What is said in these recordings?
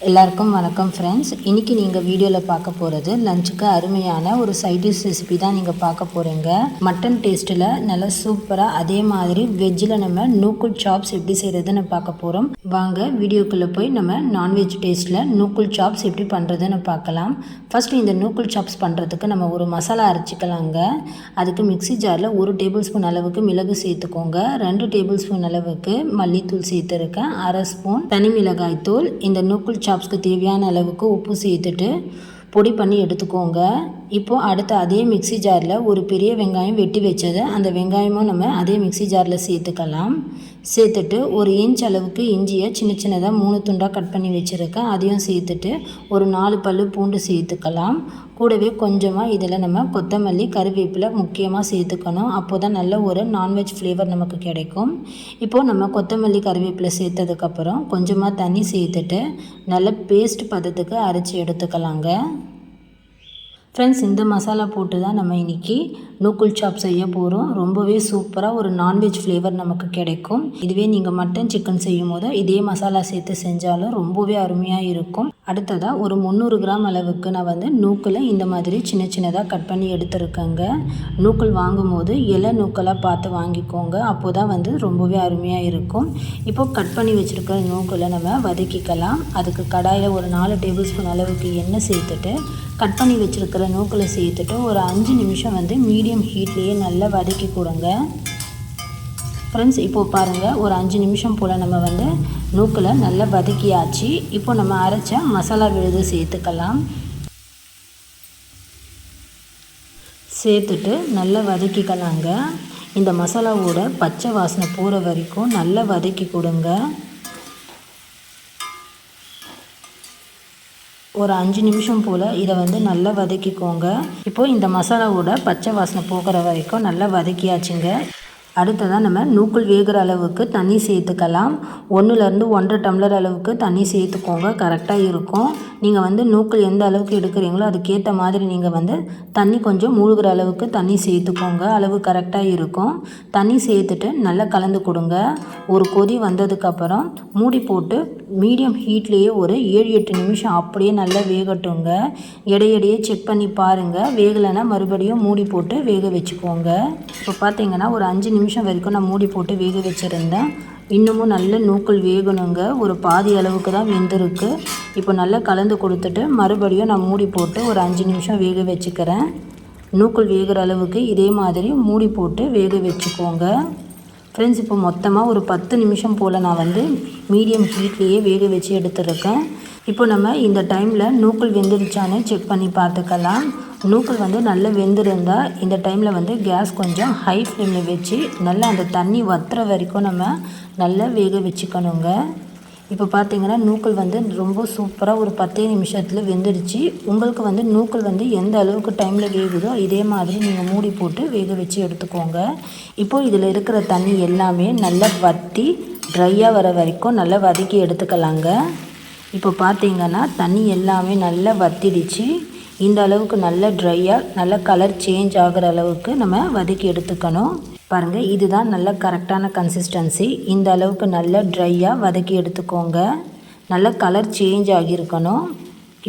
எல்லாருக்கும் வணக்கம் ஃப்ரெண்ட்ஸ் இன்றைக்கி நீங்கள் வீடியோவில் பார்க்க போகிறது லஞ்சுக்கு அருமையான ஒரு சைடிஷ் ரெசிபி தான் நீங்கள் பார்க்க போகிறீங்க மட்டன் டேஸ்ட்டில் நல்லா சூப்பராக அதே மாதிரி வெஜ்ஜில் நம்ம நூக்குள் சாப்ஸ் எப்படி செய்கிறதுன்னு பார்க்க போகிறோம் வாங்க வீடியோக்குள்ளே போய் நம்ம நான்வெஜ் டேஸ்ட்டில் நூக்குள் சாப்ஸ் எப்படி பண்ணுறதுன்னு பார்க்கலாம். ஃபஸ்ட்டு இந்த நூக்குள் சாப்ஸ் பண்ணுறதுக்கு நம்ம ஒரு மசாலா அரைச்சிக்கலாங்க. அதுக்கு மிக்ஸி ஜாரில் ஒரு டேபிள் ஸ்பூன் அளவுக்கு மிளகு சேர்த்துக்கோங்க. ரெண்டு டேபிள் ஸ்பூன் அளவுக்கு மல்லித்தூள் சேர்த்துருக்கேன் அரை ஸ்பூன் தனி மிளகாய் தூள் இந்த நூக்குள் சாப்ஸ்க்கு தேவையான அளவுக்கு உப்பு சேர்த்துட்டு பொடி பண்ணி எடுத்துக்கோங்க. இப்போது அடுத்து அதே மிக்ஸி ஜாரில் ஒரு பெரிய வெங்காயம் வெட்டி வச்சதை அந்த வெங்காயமும் நம்ம அதே மிக்ஸி ஜாரில் சேர்த்துக்கலாம். சேர்த்துட்டு ஒரு இன்ச் அளவுக்கு இஞ்சியை சின்ன சின்னதாக மூணு துண்டாக கட் பண்ணி வச்சுருக்கேன் அதையும் சேர்த்துட்டு ஒரு நாலு பல் பூண்டு சேர்த்துக்கலாம். கூடவே கொஞ்சமாக இதில் நம்ம கொத்தமல்லி கருவேப்பிலை முக்கியமாக சேர்த்துக்கணும். அப்போ தான் நல்ல ஒரு நான்வெஜ் ஃப்ளேவர் நமக்கு கிடைக்கும். இப்போது நம்ம கொத்தமல்லி கருவேப்பிலை சேர்த்ததுக்கப்புறம் கொஞ்சமாக தண்ணி சேர்த்துட்டு நல்ல பேஸ்ட் பதத்துக்கு அரைச்சி எடுத்துக்கலாங்க. ஃப்ரெண்ட்ஸ் இந்த மசாலா போட்டு தான் நம்ம இன்றைக்கி நூக்குல் சாப் செய்ய போகிறோம் ரொம்பவே சூப்பராக ஒரு நான்வெஜ் ஃப்ளேவர் நமக்கு கிடைக்கும். இதுவே நீங்கள் மட்டன் சிக்கன் செய்யும் போது இதே மசாலா சேர்த்து செஞ்சாலும் ரொம்பவே அருமையாக இருக்கும். அடுத்ததாக ஒரு முந்நூறு கிராம் அளவுக்கு நான் வந்து நூக்கில் இந்த மாதிரி சின்ன சின்னதாக கட் பண்ணி எடுத்துருக்கேங்க. நூக்கல் வாங்கும் போது இலை நூக்கலாக பார்த்து வாங்கிக்கோங்க. அப்போ தான் வந்து ரொம்பவே அருமையாக இருக்கும். இப்போது கட் பண்ணி வச்சுருக்க நூக்கில் நம்ம வதக்கிக்கலாம். அதுக்கு கடாயில் ஒரு நாலு டேபிள் ஸ்பூன் அளவுக்கு எண்ணெய் சேர்த்துட்டு கட் பண்ணி வச்சுருக்கிற நூக்கில் சேர்த்துட்டு ஒரு அஞ்சு நிமிஷம் வந்து மீடியம் ஹீட்லேயே நல்லா வதக்கி கொடுங்க. ஃப்ரெண்ட்ஸ் இப்போது பாருங்கள் ஒரு அஞ்சு நிமிஷம் போல் நம்ம வந்து நூக்கில் நல்லா வதக்கியாச்சு. இப்போ நம்ம அரைச்ச மசாலா விழுது சேர்த்துக்கலாம். சேர்த்துட்டு நல்லா வதக்கிக்கலாங்க. இந்த மசாலாவோட பச்சை வாசனை போகிற வரைக்கும் நல்லா வதக்கி கொடுங்க. ஒரு அஞ்சு நிமிஷம் போல் இதை வந்து நல்லா வதக்கிக்கோங்க. இப்போது இந்த மசாலாவோட பச்சை வாசனை போகிற வரைக்கும் நல்லா வதக்கியாச்சுங்க. அடுத்ததாக நம்ம நூக்குள் வேகிற அளவுக்கு தண்ணி சேர்த்துக்கலாம். ஒன்றுலேருந்து ஒன்றரை டம்ளர் அளவுக்கு தண்ணி சேர்த்துக்கோங்க. கரெக்டாக இருக்கும். நீங்கள் வந்து நூக்குள் எந்த அளவுக்கு எடுக்கிறீங்களோ அதுக்கேற்ற மாதிரி நீங்கள் வந்து தண்ணி கொஞ்சம் மூழ்கிற அளவுக்கு தண்ணி சேர்த்துக்கோங்க. அளவு கரெக்டாக இருக்கும். தண்ணி சேர்த்துட்டு நல்லா கலந்து கொடுங்க. ஒரு கொதி வந்ததுக்கப்புறம் மூடி போட்டு மீடியம் ஹீட்லேயே ஒரு ஏழு எட்டு நிமிஷம் அப்படியே நல்லா வேகட்டுங்க. இடையிடையே செக் பண்ணி பாருங்கள் வேகலைன்னா மறுபடியும் மூடி போட்டு வேக வச்சுக்கோங்க. இப்போ பார்த்தீங்கன்னா ஒரு அஞ்சு நிமிஷம் நிமிஷம் வரைக்கும் நான் மூடி போட்டு வேக வச்சுருந்தேன். இன்னமும் நல்ல நூக்கல் வேகணுங்க. ஒரு பாதி அளவுக்கு தான் வெந்திருக்கு. இப்போ நல்லா கலந்து கொடுத்துட்டு மறுபடியும் நான் மூடி போட்டு ஒரு அஞ்சு நிமிஷம் வேக வச்சுக்கிறேன். நூக்கல் வேகிற அளவுக்கு இதே மாதிரி மூடி போட்டு வேக வச்சுக்கோங்க. ஃப்ரெண்ட்ஸ் இப்போ மொத்தமாக ஒரு பத்து நிமிஷம் போல் நான் வந்து மீடியம் ஹீட்லேயே வேக வச்சு எடுத்துருக்கேன். இப்போ நம்ம இந்த டைமில் நூக்கல் வெந்துருச்சான்னு செக் பண்ணி பார்த்துக்கலாம். நூக்கல் வந்து நல்லா வெந்திருந்தால் இந்த டைமில் வந்து கேஸ் கொஞ்சம் ஹை ஃப்ளேமில் வச்சு நல்லா அந்த தண்ணி வத்துற வரைக்கும் நம்ம நல்லா வேக வச்சுக்கணுங்க. இப்போ பார்த்தீங்கன்னா நூக்கல் வந்து ரொம்ப சூப்பராக ஒரு பத்தே நிமிஷத்தில் வெந்துடுச்சு. உங்களுக்கு வந்து நூக்கல் வந்து எந்த அளவுக்கு டைமில் வேகுதோ இதே மாதிரி நீங்கள் மூடி போட்டு வேக வச்சு எடுத்துக்கோங்க. இப்போது இதில் இருக்கிற தண்ணி எல்லாமே நல்லா வற்றி ட்ரையாக வர வரைக்கும் நல்லா வதக்கி எடுத்துக்கலாங்க. இப்போ பார்த்தீங்கன்னா தண்ணி எல்லாமே நல்லா வத்திடுச்சு. இந்த அளவுக்கு நல்ல ட்ரையாக நல்ல கலர் சேஞ்ச் ஆகிற அளவுக்கு நம்ம வதக்கி எடுத்துக்கணும். பாருங்கள் இதுதான் நல்ல கரெக்டான கன்சிஸ்டன்சி இந்த அளவுக்கு நல்ல ட்ரையாக வதக்கி எடுத்துக்கோங்க. நல்ல கலர் சேஞ்ச் ஆகியிருக்கணும்.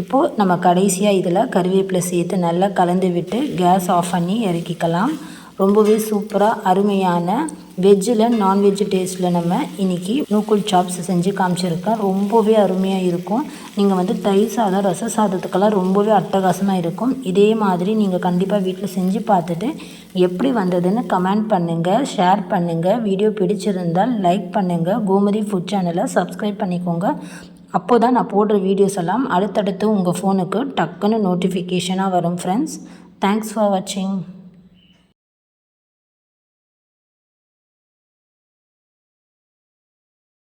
இப்போது நம்ம கடைசியாக இதில் கருவேப்பிலை சேர்த்து நல்லா கலந்து விட்டு கேஸ் ஆஃப் பண்ணி இறக்கிக்கலாம். ரொம்பவே சூப்பராக அருமையான வெஜ்ஜில் நான்வெஜ் டேஸ்ட்டில் நம்ம இன்றைக்கி நூக்குள் சாப்ஸ் செஞ்சு காமிச்சிருக்கேன் ரொம்பவே அருமையாக இருக்கும். நீங்கள் வந்து தயிர் சாதம் ரச சாதத்துக்கெல்லாம் ரொம்பவே அட்டகாசமாக இருக்கும். இதே மாதிரி நீங்கள் கண்டிப்பாக வீட்டில் செஞ்சு பார்த்துட்டு எப்படி வந்ததுன்னு கமெண்ட் பண்ணுங்கள் ஷேர் பண்ணுங்கள் வீடியோ பிடிச்சிருந்தால் லைக் பண்ணுங்கள் கோமதி ஃபுட் சேனலை சப்ஸ்கிரைப் பண்ணிக்கோங்க. அப்போ தான் நான் போடுற வீடியோஸ் எல்லாம் அடுத்தடுத்து உங்கள் ஃபோனுக்கு டக்குன்னு நோட்டிஃபிகேஷனாக வரும் ஃப்ரெண்ட்ஸ் தேங்க்ஸ் ஃபார் வாட்சிங்